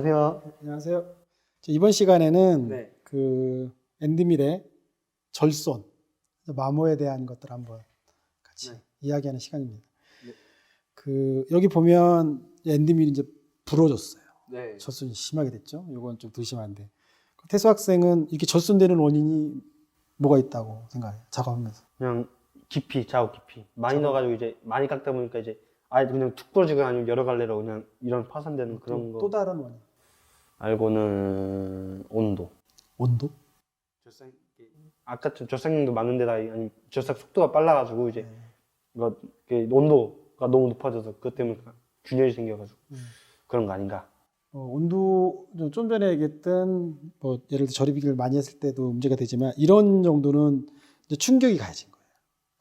안녕하세요. 안녕하세요. 자, 이번 시간에는 네. 그 앤드밀의 절손, 마모에 대한 것들 한번 같이 네. 이야기하는 시간입니다. 네. 그 여기 보면 앤드밀이 이제 부러졌어요. 네. 절손이 심하게 됐죠. 이건 좀 의심한데 태수 학생은 이렇게 절손되는 원인이 뭐가 있다고 생각해요? 작업하면서. 그냥 깊이 작업 깊이 많이 작업. 넣어가지고 이제 많이 깎다 보니까 이제 아예 그냥 툭 부러지거나 아니면 여러 갈래로 그냥 이런 파손되는 그런 또, 거 또 다른 원인. 알고는 온도. 온도? 절삭 아까 저 절삭량도 많은데다 아니 절삭 속도가 빨라가지고 이제 네. 이거 이게 온도가 너무 높아져서 그것 때문에 균열이 생겨가지고 음. 그런 거 아닌가. 어, 온도 좀좀 전에 얘기했던 뭐 예를 들어 절입기를 많이 했을 때도 문제가 되지만 이런 정도는 이제 충격이 가해진 거예요.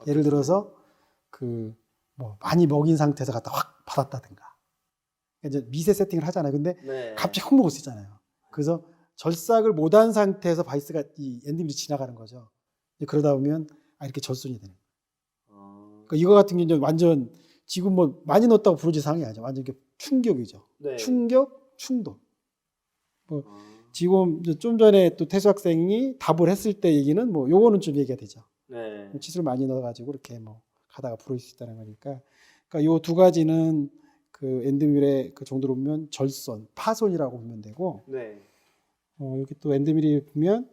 예를 들어서 그 뭐 많이 먹인 상태에서 갖다 확 받았다든가 이제 미세 세팅을 하잖아요. 근데 네. 갑자기 확 먹을 수 있잖아요. 그래서 절삭을 못한 상태에서 바이스가 이 엔딩이 지나가는 거죠. 그러다 보면 아, 이렇게 절순이 되는. 거예요. 어... 그러니까 이거 같은 경우는 완전 지금 뭐 많이 넣었다고 부러질 상황이 아니죠. 완전 이게 충격이죠. 네. 충격, 충돌. 어... 지금 이제 좀 전에 또 태수 학생이 답을 했을 때 얘기는 뭐 요거는 좀 얘기가 되죠. 네. 치수를 많이 넣어가지고 이렇게 뭐 가다가 부러질 수 있다는 거니까. 그러니까 요 두 가지는 그 엔드밀의 그 정도로 보면 절선, 파손이라고 보면 되고 네. 어, 여기 또 엔드밀이 보면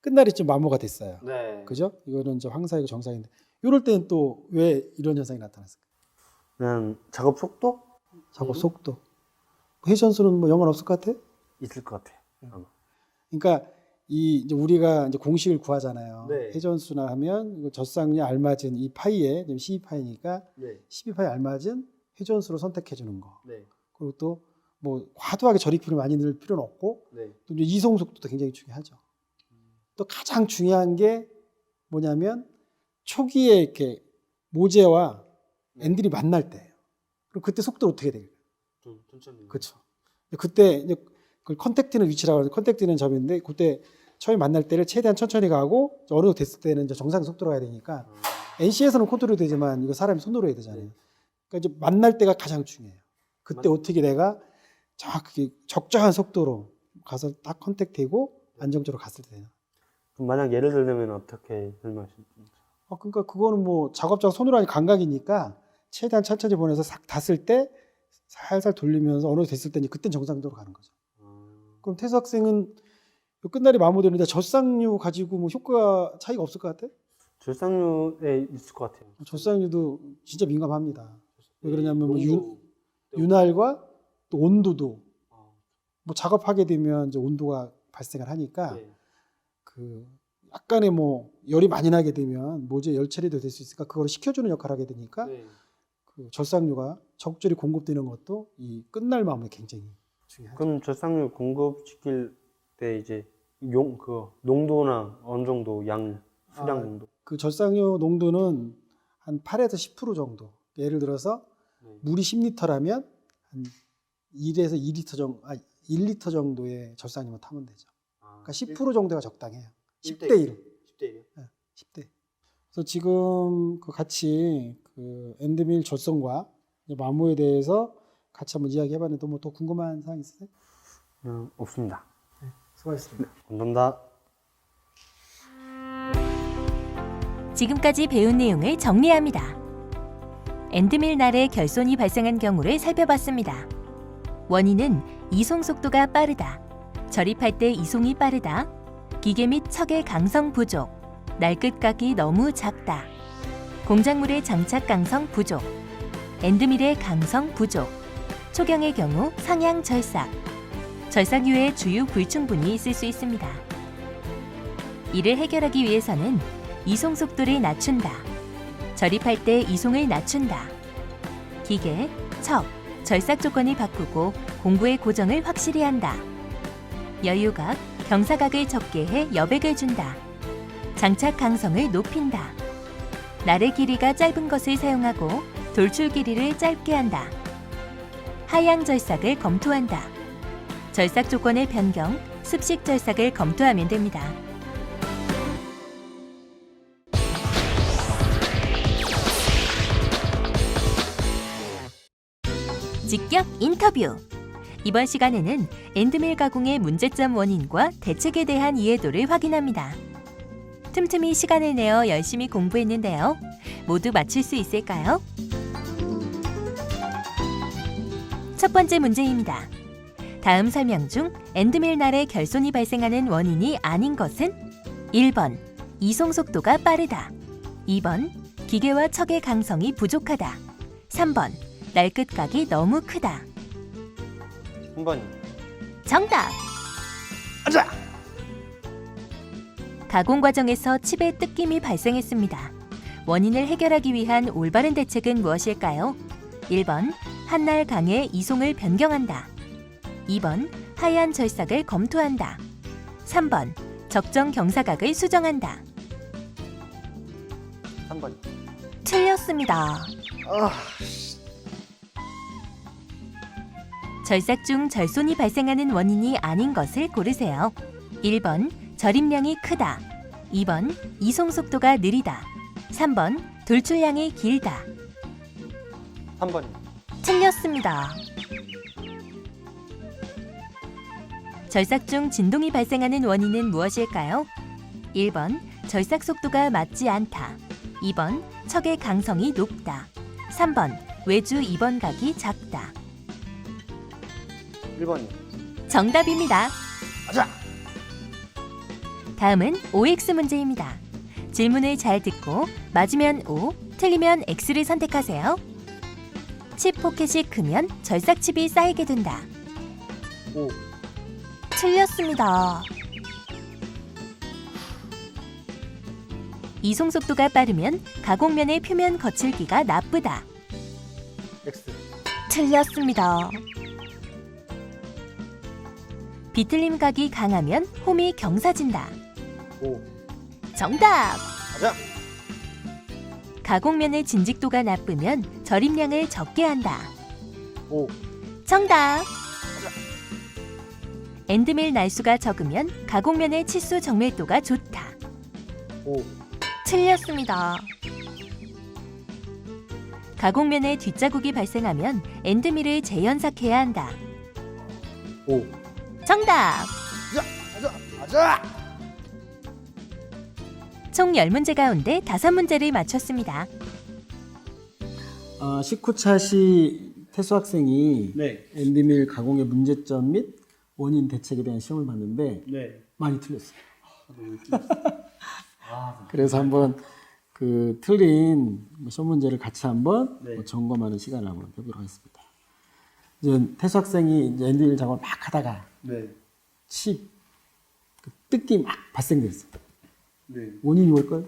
끝날이 좀 마모가 됐어요. 네. 그죠? 이거는 이제 황사이고 정상인데 이럴 때는 또 왜 이런 현상이 나타났을까? 그냥 작업 속도 작업 음. 속도. 회전수는 뭐 영원 없을 것 같아? 있을 것 같아요. 아마. 그러니까 이 이제 우리가 이제 공식을 구하잖아요. 네. 회전수나 하면 이거 젖상에 알맞은 이 파이에 지금 12파이니까 네. 12파이 알맞은 회전수로 선택해 주는 거. 네. 그리고 또 뭐 과도하게 절입비를 많이 넣을 필요는 없고 네. 또 이제 이송 속도도 굉장히 중요하죠. 또 가장 중요한 게 뭐냐면 초기에 이렇게 모재와 네. 앤들이 만날 때예요. 그럼 그때 속도를 어떻게? 좀 천천히. 그렇죠. 그때 이제 그 컨택트는 위치라고 하는 컨택트는 점인데 그때 처음에 만날 때를 최대한 천천히 가고 어느 정도 됐을 때는 이제 정상 속도로 가야 되니까 아, NC에서는 컨트롤이 되지만 이거 사람이 손으로 해야 되잖아요. 네. 그러니까 이제 만날 때가 가장 중요해요. 그때 맞- 어떻게 내가 정확히 적정한 속도로 가서 딱 컨택되고 안정적으로 갔을 때 되나. 그럼 만약 예를 들면 어떻게 설명하실지. 어, 그러니까 그거는 뭐 작업자가 손으로 하니 감각이니까 최대한 천천히 보내서 싹 닿았을 때 살살 돌리면서 어느 정도 됐을 때 이제 그땐 정상적으로 가는 거죠. 아, 그럼 태수 학생은 요 끝날이 마무되는데 젖상류 가지고 뭐 효과 차이가 없을 것 같아? 절삭류에 있을 것 같아요. 젖상류도 진짜 민감합니다. 왜 그러냐면 뭐 때문에. 윤활과 또 온도도 아, 뭐 작업하게 되면 이제 온도가 발생을 하니까 네. 그 약간의 뭐 열이 많이 나게 되면 모재 열 처리도 될 수 있으니까 그거를 식혀주는 역할을 하게 되니까 네. 그 젖상류가 적절히 공급되는 것도 이 끝날 마무에 굉장히 중요하죠. 그럼 절삭류 공급시킬 때 이제 용 그 농도나 어느 정도 양 수량 아, 정도. 그 젖상류 농도는 한 8에서 10% 정도. 예를 들어서 네. 물이 10리터라면 한 1에서 2리터 정도, 아, 1리터 정도의 젖상류만 타면 되죠. 아, 그러니까 10% 정도가 적당해요. 일 10대 대 1. 10대 1. 10대. 그래서 지금 그 같이 그 엔드밀 젖성과 마모에 대해서 같이 한번 이야기해봤는데 뭐또 궁금한 사항 있으세요? 음, 없습니다. 수고하셨습니다. 감사합니다. 지금까지 배운 내용을 정리합니다. 엔드밀 날에 결손이 발생한 경우를 살펴봤습니다. 원인은 이송 속도가 빠르다, 절입할 때 이송이 빠르다, 기계 및 척의 강성 부족, 날끝각이 너무 작다, 공작물의 장착 강성 부족, 엔드밀의 강성 부족, 초경의 경우 상향 절삭, 절삭 유의 주요 불충분이 있을 수 있습니다. 이를 해결하기 위해서는 이송 속도를 낮춘다. 절입할 때 이송을 낮춘다. 기계, 척, 절삭 조건을 바꾸고 공구의 고정을 확실히 한다. 여유각, 경사각을 적게 해 여백을 준다. 장착 강성을 높인다. 날의 길이가 짧은 것을 사용하고 돌출 길이를 짧게 한다. 하향 절삭을 검토한다. 절삭 조건의 변경, 습식 절삭을 검토하면 됩니다. 직격 인터뷰. 이번 시간에는 엔드밀 가공의 문제점 원인과 대책에 대한 이해도를 확인합니다. 틈틈이 시간을 내어 열심히 공부했는데요. 모두 맞출 수 있을까요? 첫 번째 문제입니다. 다음 설명 중 엔드밀 날의 결손이 발생하는 원인이 아닌 것은 1번 이송 속도가 빠르다. 2번 기계와 척의 강성이 부족하다. 3번 날 끝각이 너무 크다. 3번. 정답. 가공 과정에서 칩의 뜯김이 발생했습니다. 원인을 해결하기 위한 올바른 대책은 무엇일까요? 1번 한날 강의 이송을 변경한다. 2번 하얀 절삭을 검토한다. 3번 적정 경사각을 수정한다. 3번. 틀렸습니다. 절삭 중 절손이 발생하는 원인이 아닌 것을 고르세요. 1번 절임량이 크다. 2번 이송 속도가 느리다. 3번 돌출량이 길다. 3번. 틀렸습니다. 절삭 중 진동이 발생하는 원인은 무엇일까요? 1번 절삭 속도가 맞지 않다. 2번 척의 강성이 높다. 3번 외주 2번 각이 작다. 1번. 정답입니다. 가자. 다음은 OX 문제입니다. 질문을 잘 듣고 맞으면 O, 틀리면 X를 선택하세요. 칩 포켓이 크면 절삭칩이 쌓이게 된다. 5. 틀렸습니다. 이송 속도가 빠르면 가공면의 표면 거칠기가 나쁘다. X. 틀렸습니다. 비틀림 각이 강하면 홈이 경사진다. 5. 정답! 가자. 가공면의 진직도가 나쁘면 절임량을 적게 한다. 5. 정답! 엔드밀 날수가 적으면 가공면의 치수 정밀도가 좋다. 5. 틀렸습니다. 가공면에 뒷자국이 발생하면 엔드밀을 재연삭해야 한다. 5. 정답! 가자. 가자. 총 10문제 가운데 5문제를 맞췄습니다. 어, 19차 시 태수 학생이 네. 엔드밀 가공의 문제점 및 원인 대책에 대한 시험을 봤는데 네. 많이 틀렸어요. 그래서 한번 그 틀린 뭐 시험 문제를 같이 한번 네. 뭐 점검하는 시간을 한번 해보도록 하겠습니다. 이제 태수 학생이 이제 엔드밀 작업을 막 하다가 네. 칩 그 뜯기 막 발생됐어. 네. 원인이 뭘까요?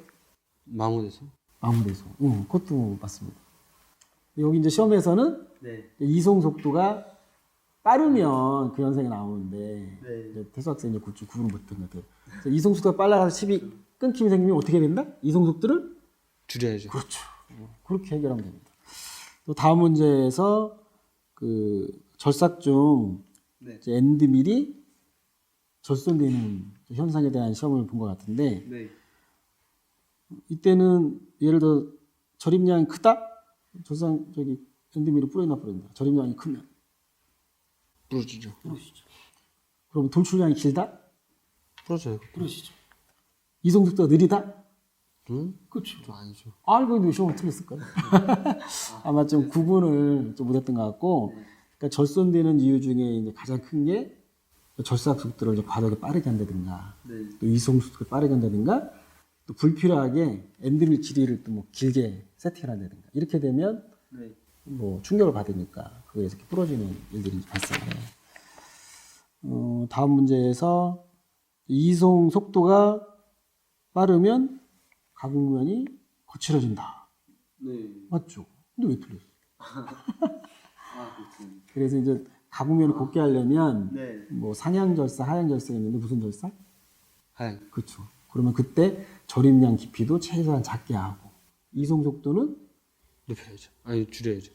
마무리해서. 마무리돼서. 응, 그것도 맞습니다. 여기 이제 시험에서는 네. 이송 속도가 빠르면 그 현상이 나오는데 네. 태수 학생이 이제 구분 못한 것 같아요. 그래서 이송 속도가 빨라서 칩이 끊김이 생기면 어떻게 된다? 이송 속도를 줄여야죠. 그렇죠. 어, 그렇게 해결하면 됩니다. 또 다음 문제에서 그 절삭 중 네. 이제 엔드밀이 절손되는 현상에 대한 시험을 본 것 같은데 네. 이때는 예를 들어 절임량이 크다? 절상 저기 엔드밀을 뿌려나 뿌린다. 절임량이 크면 부러지죠. 그러면 돌출량이 길다? 부러져요. 그러시죠. 이송 속도가 느리다? 응? 그렇죠. 좀 아니죠. 알고 있는데 시험을 틀렸을 거예요. 아마 좀 구분을 좀 못했던 것 같고, 그러니까 절손되는 이유 중에 이제 가장 큰 게 절삭 속도를 좀 과도하게 빠르게 한다든가, 네. 또 이송 속도를 빠르게 한다든가, 또 불필요하게 엔드밀 길이를 또 뭐 길게 세팅을 한다든가, 이렇게 되면 네. 뭐 충격을 받으니까 그거에서 이렇게 부러지는 일들이 발생해요. 어, 다음 문제에서 이송 속도가 빠르면 가공면이 거칠어진다. 네. 맞죠? 근데 왜 틀렸어? 아, 그렇군요. 그래서 이제 가공면을 곱게 하려면 네. 뭐 상향절사, 하향절사 있는데 무슨 절사? 하얀. 그렇죠. 그러면 그때 절임량 깊이도 최소한 작게 하고 이송 속도는 높여야죠. 아니 줄여야죠.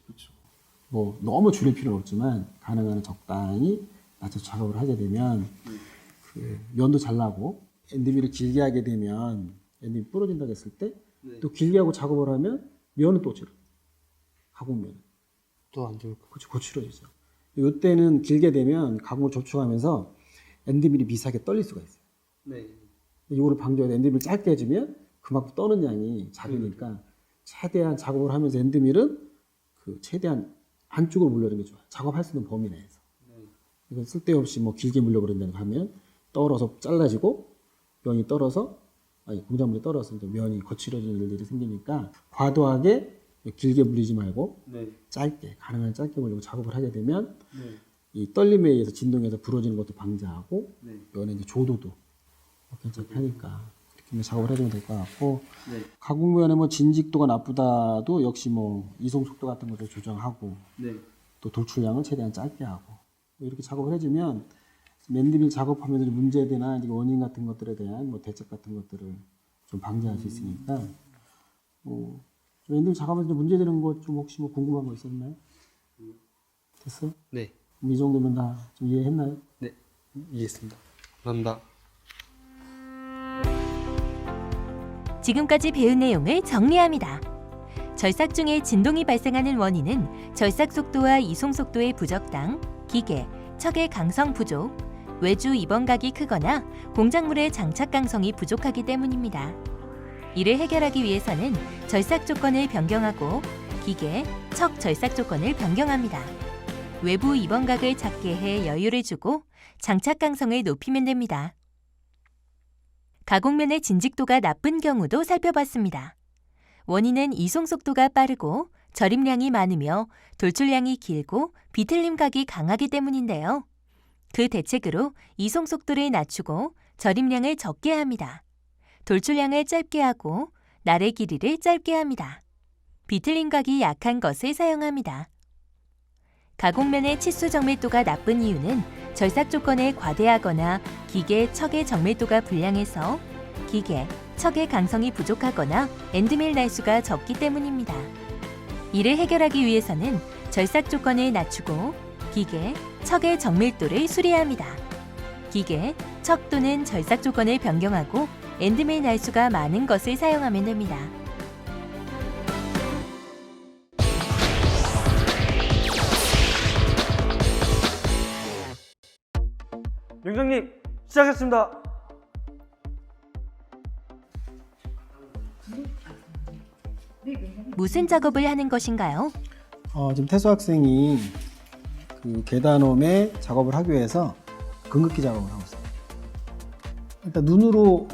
뭐 너무 줄일 필요는 없지만 가능한 한 적당히 낮춰 작업을 하게 되면 그 면도 잘 나고 엔드밀을 길게 하게 되면 엔드밀 부러진다고 했을 때또 네. 길게 하고 작업을 하면 면은 또 줄어 가공면 또안 좋을 거. 그렇죠 고칠어지죠 이때는 길게 되면 가공을 접촉하면서 엔드밀이 미세하게 떨릴 수가 있어요. 네. 이거를 방지해야 돼. 엔드밀 짧게 해주면 그만큼 떠는 양이 작으니까 최대한 작업을 하면서 엔드밀은 그 최대한 안쪽으로 물려주는 게 좋아요. 작업할 수 있는 범위 내에서. 이건 쓸데없이 뭐 길게 물려버린다고 하면 떨어서 잘라지고 면이 떨어서 아니 공작물이 떨어서 이제 면이 거칠어지는 일들이 생기니까 과도하게 길게 물리지 말고 네. 짧게 가능한 짧게 물리고 작업을 하게 되면 네. 이 떨림에 의해서 진동에서 부러지는 것도 방지하고 네. 면의 이제 조도도 괜찮게 하니까 그렇게 작업을 해주면 될 것 같고 네. 가공면의 뭐 진직도가 나쁘다도 역시 뭐 이송 속도 같은 것도 조정하고 네. 또 돌출량을 최대한 짧게 하고 뭐 이렇게 작업을 해주면 맨드밀 작업하면서 문제되나 이제 원인 같은 것들에 대한 뭐 대책 같은 것들을 좀 방지할 수 있으니까 뭐 맨드밀 작업하면서 좀 문제되는 것 좀 혹시 뭐 궁금한 거 있었나요? 됐어? 네. 이 정도면 다 좀 이해했나요? 네. 이해했습니다. 감사합니다. 지금까지 배운 내용을 정리합니다. 절삭 중에 진동이 발생하는 원인은 절삭 속도와 이송 속도의 부적당, 기계, 척의 강성 부족, 외주 입원각이 크거나 공작물의 장착 강성이 부족하기 때문입니다. 이를 해결하기 위해서는 절삭 조건을 변경하고 기계, 척 절삭 조건을 변경합니다. 외부 입원각을 작게 해 여유를 주고 장착 강성을 높이면 됩니다. 가공면의 진직도가 나쁜 경우도 살펴봤습니다. 원인은 이송 속도가 빠르고 절임량이 많으며 돌출량이 길고 비틀림각이 강하기 때문인데요. 그 대책으로 이송 속도를 낮추고 절임량을 적게 합니다. 돌출량을 짧게 하고 날의 길이를 짧게 합니다. 비틀림각이 약한 것을 사용합니다. 가공면의 치수 정밀도가 나쁜 이유는 절삭 조건에 과대하거나 기계, 척의 정밀도가 불량해서 기계, 척의 강성이 부족하거나 엔드밀 날수가 적기 때문입니다. 이를 해결하기 위해서는 절삭 조건을 낮추고 기계, 척의 정밀도를 수리합니다. 기계, 척 또는 절삭 조건을 변경하고 엔드밀 날수가 많은 것을 사용하면 됩니다. 영장님 시작했습니다. 무슨 작업을 하는 것인가요? 어, 지금 태수 학생이 그 계단홈에 작업을 하기 위해서 금극기 작업을 하고 있어요. 일단 눈으로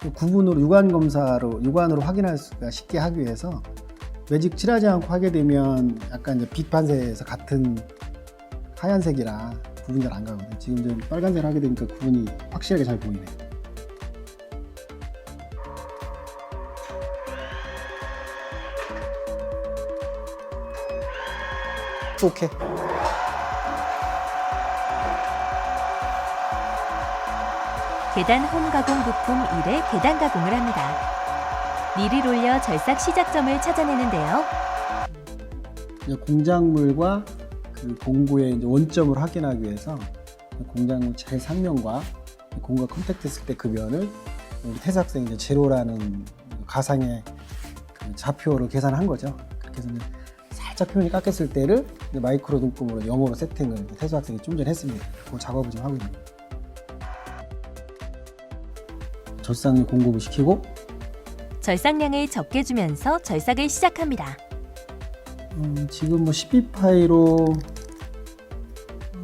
그 구분으로 육안 검사로 육안으로 확인할 수가 쉽게 하기 위해서 매직 칠하지 않고 하게 되면 약간 이제 빛 반사에서 같은 하얀색이라 구분이 잘 안 가거든요. 지금 좀 빨간색을 하게 되니까 구분이 확실하게 잘 보이네요. 오케이. 계단 홈 가공 부품 1의 계단 가공을 합니다. 릴을 올려 절삭 시작점을 찾아내는데요. 이제 공작물과 그 공구의 이제 원점을 확인하기 위해서 공작물 제일 상면과 공구가 컨택트했을 때 그 면을 우리 태사학생이 이제 제로라는 가상의 그 좌표로 계산한 거죠. 이제 살짝 표면이 깎였을 때를 마이크로 눈금으로 0으로 세팅을 태수학생이 좀 전에 했습니다. 그 작업을 지금 하고 거예 절상을 공급을 시키고 절삭량을 적게 주면서 절삭을 시작합니다. 음, 지금 뭐 12파이로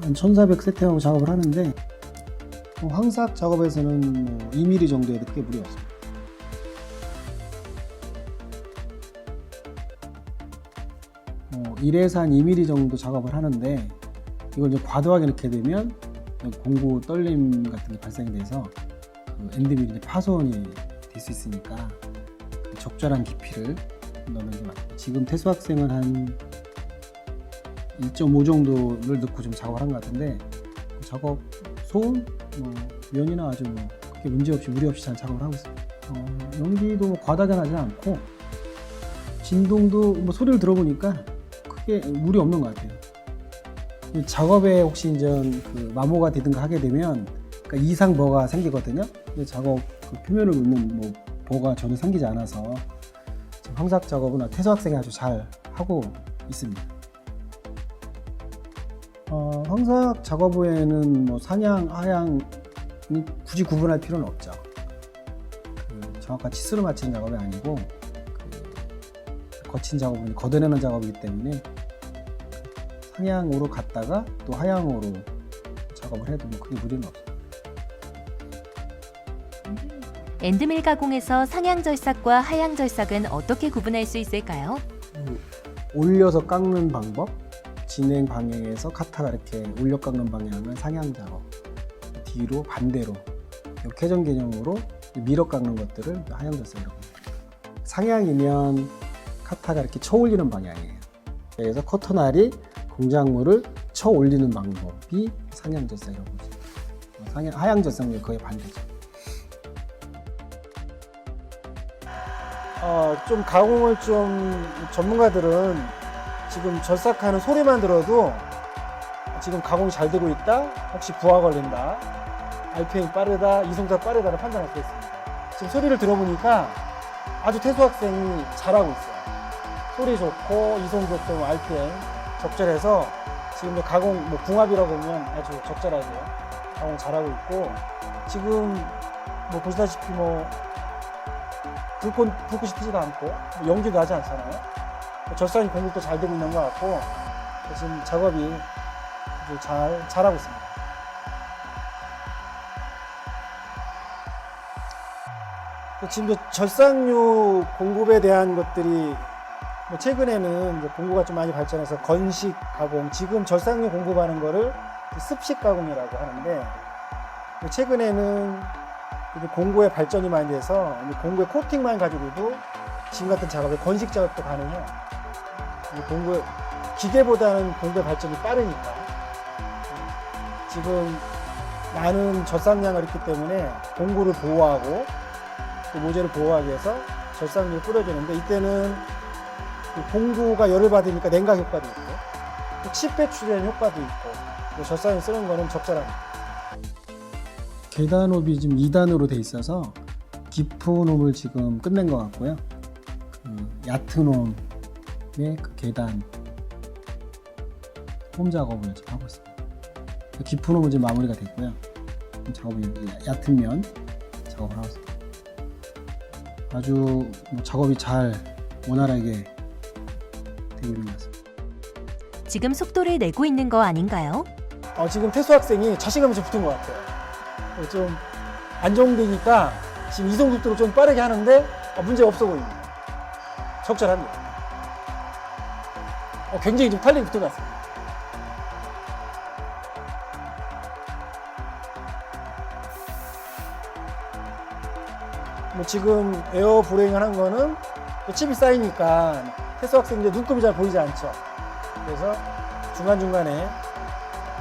한 1400 세팅하고 작업을 하는데 뭐 황삭 작업에서는 뭐 2mm 정도에도 크게 무리 없습니다. 뭐 1에서 한 2mm 정도 작업을 하는데 이걸 이제 과도하게 넣게 되면 공구 떨림 같은 게 발생이 돼서 그 엔드밀이 파손이 될 수 있으니까 그 적절한 깊이를 넣는 게 맞고 지금 태수 학생은 한 2.5 정도를 넣고 좀 작업을 한 것 같은데 그 작업 소음, 뭐 면이나 아주 뭐 크게 문제 없이 무리 없이 잘 작업을 하고 있습니다. 어, 연기도 나지 않고 진동도 뭐 소리를 들어보니까 크게 무리 없는 것 같아요. 이 작업에 혹시 이제 그 마모가 되든가 하게 되면 그러니까 이상 버가 생기거든요. 근데 작업 그 표면을 놓는 뭐 버가 전혀 생기지 않아서 지금 황삭 작업은 태수 학생이 아주 잘 하고 있습니다. 어, 황삭 작업 후에는 뭐 상향, 하향 굳이 구분할 필요는 없죠. 그 정확한 치수를 맞추는 작업이 아니고 그 거친 작업은 걷어내는 작업이기 때문에 상향으로 갔다가 또 하향으로 작업을 해도 뭐 크게 무리는 없어요. 엔드밀 가공에서 상향 절삭과 하향 절삭은 어떻게 구분할 수 있을까요? 올려서 깎는 방법, 진행 방향에서 카타가 이렇게 올려 깎는 방향은 상향 작업, 뒤로 반대로 이렇게 회전 개념으로 밀어 깎는 것들을 하향 절삭이라고 합니다. 상향이면 카타가 이렇게 쳐 올리는 방향이에요. 그래서 커터날이 공작물을 쳐 올리는 방법이 상향 절삭이라고 보죠. 상향 하향 절삭은 거의 반대죠. 어, 좀 가공을 좀 전문가들은 지금 절삭하는 소리만 들어도 지금 가공이 잘 되고 있다, 혹시 부하 걸린다, RPM이 빠르다, 이송도 빠르다를 판단할 수 있습니다. 지금 소리를 들어보니까 아주 태수 학생이 잘하고 있어요. 소리 좋고 이송 좋고 RPM 적절해서 지금 뭐 가공 뭐 궁합이라고 보면 아주 적절하게 가공 잘하고 있고 지금 뭐 보시다시피 뭐 불꽃, 불꽃이 튀지도 않고 뭐 연기도 하지 않잖아요. 뭐 절산이 공급도 잘 되고 있는 것 같고 지금 작업이 아주 잘, 잘하고 있습니다. 지금 이제 절상류 공급에 대한 것들이 뭐 최근에는 공구가 좀 많이 발전해서 건식 가공, 지금 절상류 공급하는 거를 습식 가공이라고 하는데 최근에는 공구의 발전이 많이 돼서 공구의 코팅만 가지고도 지금 같은 작업에 건식 작업도 가능해요. 이 공구 기계보다는 공구의 발전이 빠르니까 지금 많은 젖산량을 있기 때문에 공구를 보호하고 또 모재를 보호하기 위해서 젖산량을 뿌려주는데 이때는 그 공구가 열을 받으니까 냉각 효과도 있고 또 칩배출되는 효과도 있고 또 젖산을 쓰는 거는 적절합니다. 계단홈이 지금 2단으로 돼 있어서 깊은 홈을 지금 끝낸 것 같고요. 그 얕은 홈의 그 계단 홈 작업을 지금 하고 있습니다. 그 깊은 홈은 지금 마무리가 됐고요. 작업이 얕은 면 작업을 하고 있습니다. 아주 뭐 작업이 잘 원활하게 되고 있는 것 같습니다. 지금 속도를 내고 있는 거 아닌가요? 어, 지금 태수 학생이 자신감이 좀 붙은 것 같아요. 어, 좀 안정되니까 지금 이동 속도로 좀 빠르게 하는데 어, 문제 없어 보입니다. 적절합니다. 어, 굉장히 좀 탄력이 붙은 것 같습니다. 뭐 지금 에어 브레이킹 하는 거는 또 칩이 쌓이니까 태수 학생 이제 눈금이 잘 보이지 않죠. 그래서 중간중간에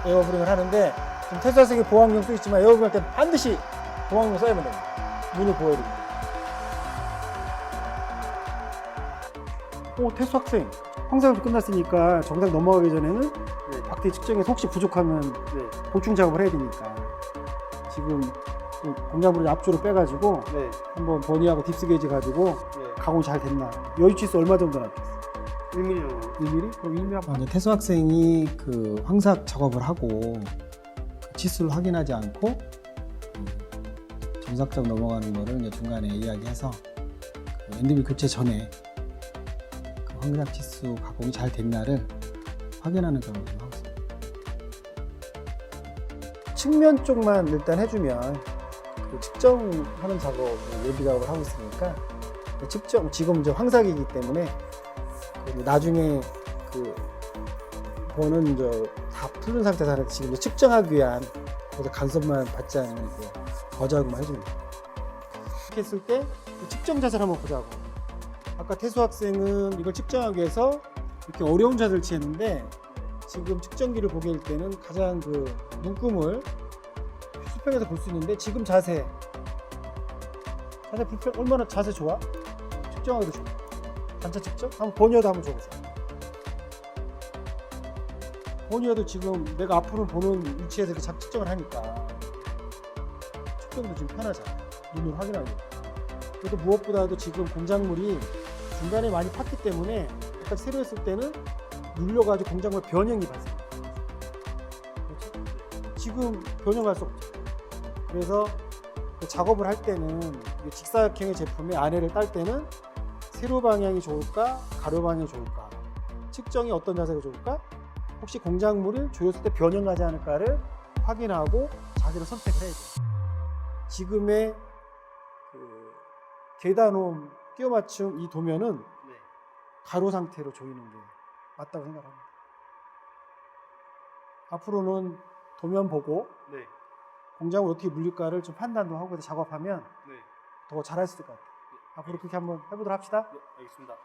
에어브링을 하는데 학생이 보안경 쓰고 있지만 에어브링 할때 반드시 보안경 써야만 됩니다. 눈을 보호해야 됩니다. 오, 태수 학생. 황사업이 끝났으니까 정상 넘어가기 전에는 네. 박대 측정에서 혹시 부족하면 네. 보충 작업을 해야 되니까 지금 그 공작물을 앞쪽으로 빼가지고 네. 한번 버니하고 딥스 게이지 가지고 네. 가공 잘 됐나 여유치수 얼마 정도 나왔겠어? 1mm 정도. 1mm? 그럼 1mm 한번 어, 이제 태수 학생이 그 황삭 작업을 하고 그 치수를 확인하지 않고 음, 정삭작 넘어가는 거를 이제 중간에 이야기해서 그 엔드빌 교체 전에 그 황삭 치수 가공이 잘 됐나를 확인하는 좀 하고 있습니다. 측면 쪽만 일단 해주면 그 측정하는 작업, 예비 작업을 하고 있으니까 그 측정 지금 이제 황삭이기 때문에 그 나중에 그 보는 이제 다 풀린 상태에서 하는데 지금 측정하기 위한 거기서 간섭만 받지 않는 그 거작업만 해줍니다. 이렇게 했을 때그 측정 자세를 한번 보자고. 아까 태수 학생은 이걸 측정하기 위해서 이렇게 어려운 자세를 취했는데 지금 측정기를 보게 될 때는 가장 그 눈금을 수평에서 볼 수 있는데 지금 자세 자세 불평 얼마나 자세 좋아? 측정하기도 좋아 단차 측정? 한번 버니어도 한번 줘보세요 버니어도 지금 내가 앞으로 보는 위치에서 이렇게 작 측정을 하니까 측정도 지금 편하잖아. 눈으로 확인하고. 그래도 무엇보다도 지금 공작물이 중간에 많이 팠기 때문에 약간 세로 했을 때는 눌려가지고 공작물 변형이 발생해요 지금 변형할 수 없죠. 그래서 그 작업을 할 때는 이 직사각형의 제품의 안에를 딸 때는 세로 방향이 좋을까 가로 방향이 좋을까 측정이 어떤 자세가 좋을까 혹시 공작물을 조였을 때 변형하지 않을까를 확인하고 자세를 선택을 해야 돼요. 지금의 그 계단홈 끼워 맞춤 이 도면은 가로 상태로 조이는 게 맞다고 생각합니다. 앞으로는 도면 보고 네. 공장을 어떻게 물릴까를 좀 판단도 하고 작업하면 네. 더 잘할 수 있을 것 같아요. 앞으로 그렇게 한번 해보도록 합시다. 네, 알겠습니다.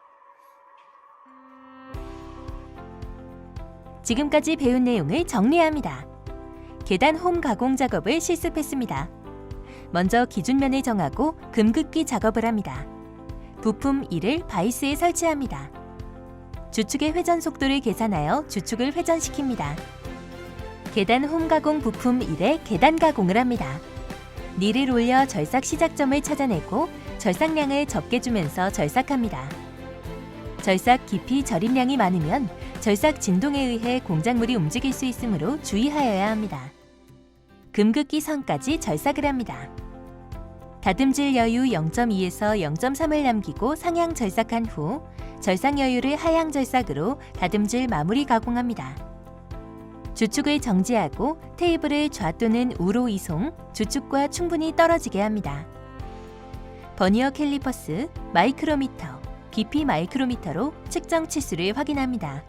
지금까지 배운 내용을 정리합니다. 계단 홈 가공 작업을 실습했습니다. 먼저 기준면을 정하고 금긋기 작업을 합니다. 부품 1을 바이스에 설치합니다. 주축의 회전 속도를 계산하여 주축을 회전시킵니다. 계단 홈 가공 부품 1에 계단 가공을 합니다. 니를 올려 절삭 시작점을 찾아내고 절삭량을 적게 주면서 절삭합니다. 절삭 깊이 절임량이 많으면 절삭 진동에 의해 공작물이 움직일 수 있으므로 주의하여야 합니다. 금극기 선까지 절삭을 합니다. 다듬질 여유 0.2에서 0.3을 남기고 상향 절삭한 후 절삭 여유를 하향 절삭으로 다듬질 마무리 가공합니다. 주축을 정지하고 테이블을 좌 또는 우로 이송, 주축과 충분히 떨어지게 합니다. 버니어 캘리퍼스, 마이크로미터, 깊이 마이크로미터로 측정 치수를 확인합니다.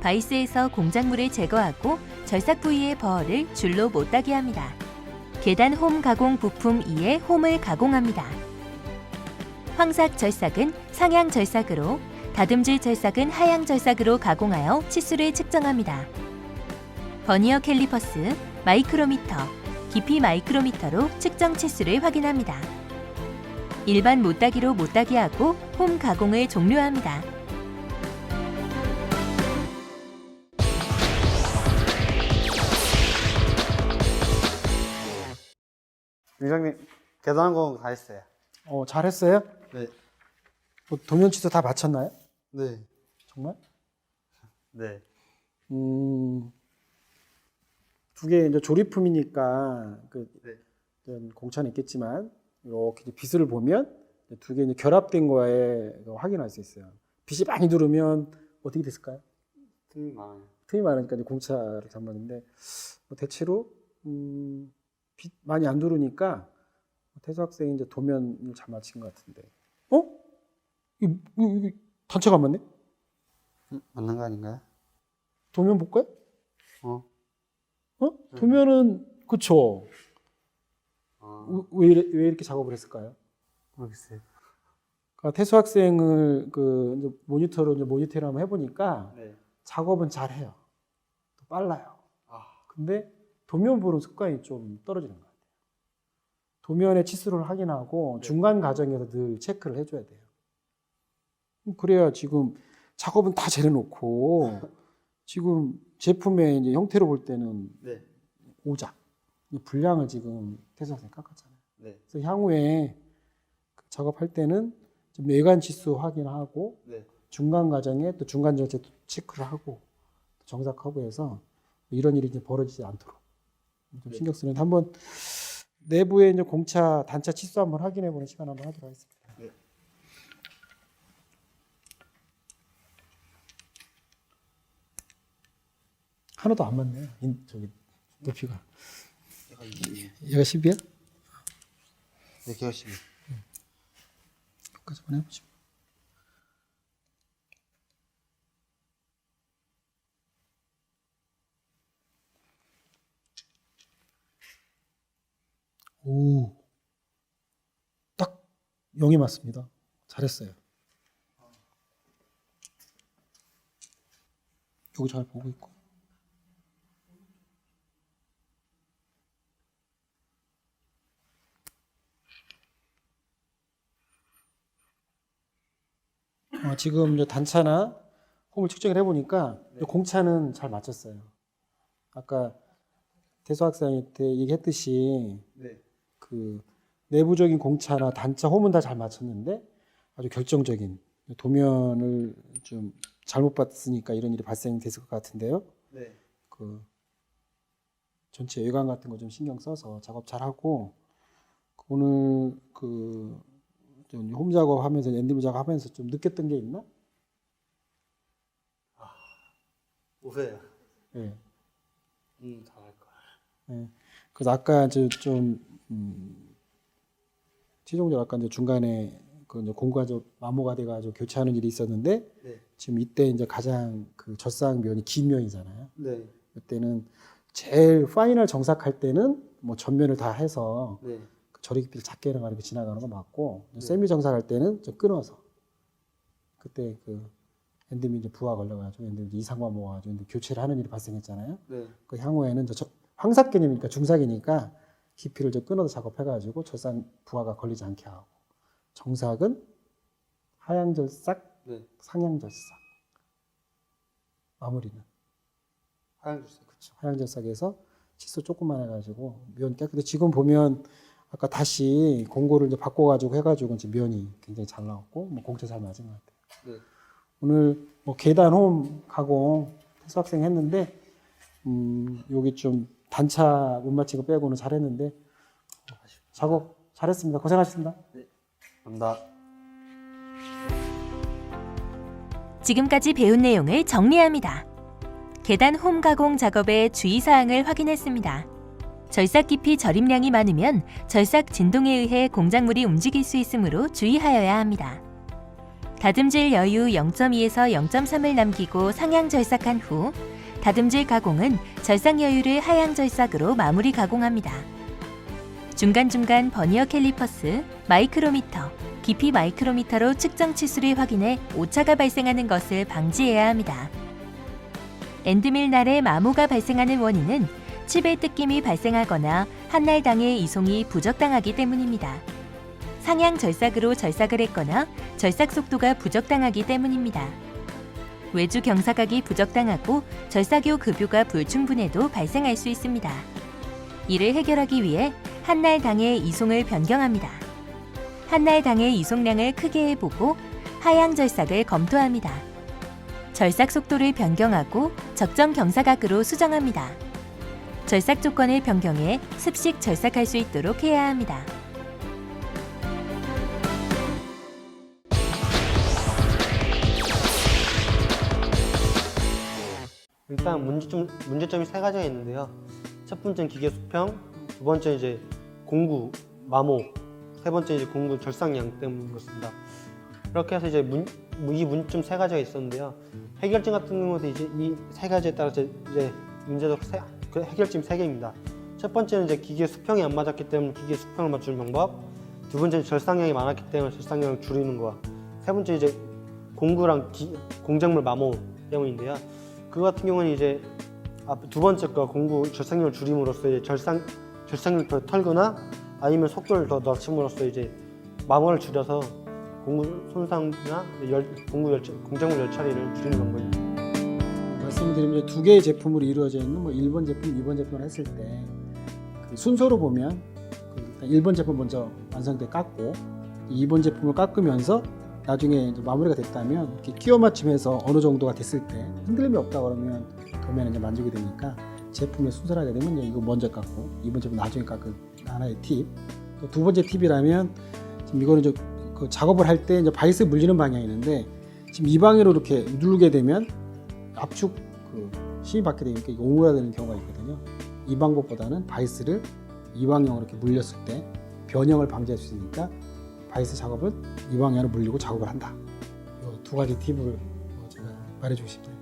바이스에서 공작물을 제거하고 절삭 부위의 버어를 줄로 못 따게 합니다. 계단 홈 가공 부품 2에 홈을 가공합니다. 황삭 절삭은 상향 절삭으로, 다듬질 절삭은 하향 절삭으로 가공하여 치수를 측정합니다. 버니어 캘리퍼스, 마이크로미터, 깊이 마이크로미터로 측정 치수를 확인합니다. 일반 못따기로 못따기 하고 홈 가공을 종료합니다. 위장님 계단한 거 다 했어요. 어, 잘했어요? 네. 뭐 도면 치수 다 맞췄나요? 네. 정말? 네. 음, 두 개 이제 조립품이니까 그 네. 공차는 있겠지만 이렇게 빛을 보면 두개 이제 결합된 거에 확인할 수 있어요. 빛이 많이 들으면 어떻게 됐을까요? 틈이 많아요. 틈이 많으니까 이제 공차를 잡았는데 뭐 대체로 음, 빛 많이 안 들어오니까 태수 학생이 이제 도면을 잘 맞힌 것 같은데. 어? 이, 이, 이 단체가 안 맞네? 음, 맞는 거 아닌가요? 도면 볼까요? 어. 어? 도면은 그쵸. 아, 왜, 왜 이렇게 작업을 했을까요? 모르겠어요. 그러니까 태수 학생을 그 모니터로 이제 모니터를 한번 해보니까 네. 작업은 잘해요. 또 빨라요. 아. 근데 도면 보는 습관이 좀 떨어지는 것 같아요. 도면의 치수를 확인하고 네. 중간 과정에서 늘 체크를 해줘야 돼요. 그래야 지금 작업은 다 재려놓고 지금 제품의 이제 형태로 볼 때는 네. 오작 분량을 지금 학생이 깎았잖아요. 네. 그래서 향후에 그 작업할 때는 좀 외관 치수 확인하고 네. 중간 과정에 또 중간 절제 체크를 하고 정삭하고 해서 이런 일이 이제 벌어지지 않도록 좀 네. 신경 쓰는 한번 내부에 이제 공차 단차 치수 한번 확인해 보는 시간 한번 하도록 하겠습니다. 네. 하나도 안 맞네. 인, 저기 높이가. 얘가 이게 얘가 10이야? 네, 개가 12. 여기까지 해보죠. 오, 딱 0이 맞습니다. 잘했어요. 여기 잘 보고 있고. 어, 지금 이제 단차나 홈을 측정을 해보니까 공차는 잘 맞췄어요. 아까 대수 학생한테 얘기했듯이 네. 그 내부적인 공차나 단차 홈은 다 잘 맞췄는데 아주 결정적인 도면을 좀 잘못 봤으니까 이런 일이 발생됐을 것 같은데요. 네. 그 전체 외관 같은 거 좀 신경 써서 작업 잘 하고 오늘 그 홈 작업하면서 엔디브 작업하면서 좀 느꼈던 게 있나? 우세요. 예. 음, 잘할 거야. 예. 그래서 아까 이제 좀 음, 최종적으로 아까 이제 중간에 그 이제 공구가 좀 마모가 돼가지고 교체하는 일이 있었는데 네. 지금 이때 이제 가장 그 젖상 면이 긴 면이잖아요. 네. 그때는 제일 파이널 정삭할 때는 뭐 전면을 다 해서 네. 그 조리기피를 작게 해가지고 지나가는 거 맞고 네. 세미 정삭할 때는 좀 끊어서 그때 그 엔드미 이제 부하 걸려가지고 엔드미 이상만 모아가지고 교체를 하는 일이 발생했잖아요. 네. 그 향후에는 저, 개념이니까 중삭이니까 깊이를 좀 끊어서 작업해가지고 절산 부하가 걸리지 않게 하고 정삭은 하향절삭, 네. 상향절삭 마무리는 주세요. 그쵸. 하향절삭에서 치수 조금만 해가지고 면 깨끗해. 지금 보면 아까 다시 공고를 이제 바꿔가지고 해가지고 이제 면이 굉장히 잘 나왔고 뭐 공채 잘 맞은 것 같아요. 네. 오늘 뭐 계단 홈 가공 태수 학생 했는데 음 여기 좀 단차 못 맞힌 거 빼고는 잘했는데 작업 잘했습니다. 고생하셨습니다. 감사합니다. 지금까지 배운 내용을 정리합니다. 계단 홈 가공 작업의 주의사항을 확인했습니다. 절삭 깊이 절임량이 많으면 절삭 진동에 의해 공작물이 움직일 수 있으므로 주의하여야 합니다. 다듬질 여유 0.2에서 0.3을 남기고 상향 절삭한 후 다듬질 가공은 절삭 여유를 하향 절삭으로 마무리 가공합니다. 중간중간 버니어 캘리퍼스, 마이크로미터, 깊이 마이크로미터로 측정 치수를 확인해 오차가 발생하는 것을 방지해야 합니다. 엔드밀 날에 마모가 발생하는 원인은 칩의 뜯김이 발생하거나 한날당의 이송이 부적당하기 때문입니다. 상향 절삭으로 절삭을 했거나 절삭 속도가 부적당하기 때문입니다. 외주 경사각이 부적당하고 절삭요 급유가 불충분해도 발생할 수 있습니다. 이를 해결하기 위해 한날당의 이송을 변경합니다. 한날당의 이송량을 크게 해보고 하향 절삭을 검토합니다. 절삭 속도를 변경하고 적정 경사각으로 수정합니다. 절삭 조건을 변경해 습식 절삭할 수 있도록 해야 합니다. 일단 문제점 문제점이 세 가지가 있는데요. 첫 번째는 기계 수평, 두 번째 이제 공구 마모, 세 번째 이제 공구 절삭량 때문인 것입니다. 이렇게 해서 이제 문, 이 문제점 세 가지가 있었는데요. 해결점 같은 경우도 이제 이 세 가지에 따라서 이제 문제도 세, 그 해결점 세 개입니다. 첫 번째는 이제 기계 수평이 안 맞았기 때문에 기계 수평을 맞추는 방법. 두 번째는 절삭량이 많았기 때문에 절삭량을 줄이는 거. 세 번째 이제 공구랑 기- 공작물 마모 때문인데요. 그 같은 경우는 이제 앞- 두 번째 거 공구 절삭력을 줄임으로써 이제 절상 절삭력을 더 털거나 아니면 속도를 더 낮춤으로써 이제 마모를 줄여서 공구 손상이나 열, 공구 열 공작물 열 처리를 줄이는 방법입니다. 말씀드리면 두 개의 제품으로 이루어져 있는 뭐 1번 제품, 2번 제품을 했을 때 그 순서로 보면 그 일단 1번 제품 먼저 완성돼 깎고 2번 제품을 깎으면서 나중에 마무리가 됐다면 이렇게 끼워 맞춤해서 어느 정도가 됐을 때 흔들림이 없다 그러면 도면에 이제 만족이 되니까 제품을 순서를 하게 되면 이거 먼저 깎고 2번 제품 나중에 깎은 하나의 팁. 또 두 번째 팁이라면 지금 이거는 이제 그 작업을 할 때 이제 바이스 물리는 방향이 있는데 지금 이 방향으로 이렇게 누르게 되면 압축 그 힘이 받게 되니까 옹호가 되는 경우가 있거든요. 이 방법보다는 바이스를 이방향으로 이렇게 물렸을 때 변형을 방지할 수 있으니까 바이스 작업을 이방향으로 물리고 작업을 한다. 이 두 가지 팁을 어, 제가 말해주고 싶네요.